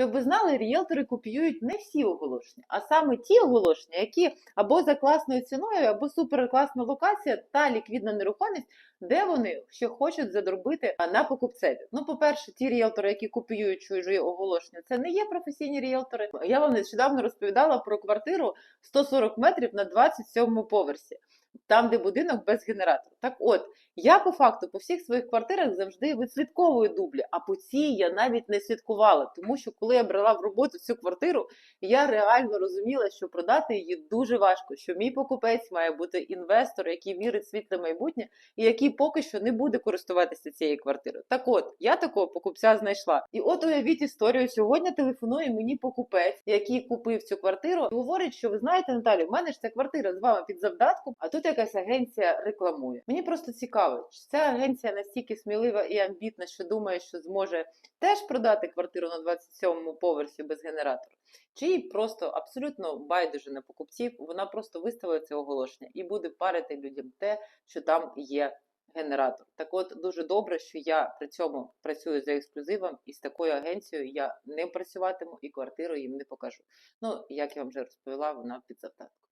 Щоб ви знали, ріелтори копіюють не всі оголошення, а саме ті оголошення, які або за класною ціною, або суперкласна локація та ліквідна нерухомість, де вони ще хочуть задробити на покупцеві. Ну, по-перше, ті ріелтори, які копіюють чужі оголошення, це не є професійні ріелтори. Я вам нещодавно розповідала про квартиру 140 метрів на 27 поверсі. Там, де будинок без генератора. Так от, я по факту по всіх своїх квартирах завжди відслідковую дублі, а по цій я навіть не слідкувала, тому що коли я брала в роботу цю квартиру, я реально розуміла, що продати її дуже важко. Що мій покупець має бути інвестор, який вірить в світле майбутнє, і який поки що не буде користуватися цією квартирою. Так от, я такого покупця знайшла. І от уявіть історію. Сьогодні телефонує мені покупець, який купив цю квартиру, і говорить, що ви знаєте, Наталю, в мене ж ця квартира з вами під завдатком, а тут якась агенція рекламує. Мені просто цікаво, чи ця агенція настільки смілива і амбітна, що думає, що зможе теж продати квартиру на 27-му поверсі без генератора. Чи їй просто абсолютно байдуже на покупців, вона просто виставила це оголошення і буде парити людям те, що там є генератор. Так от дуже добре, що я при цьому працюю за ексклюзивом, і з такою агенцією я не працюватиму і квартиру їм не покажу. Ну, як я вам вже розповіла, вона під завдатком.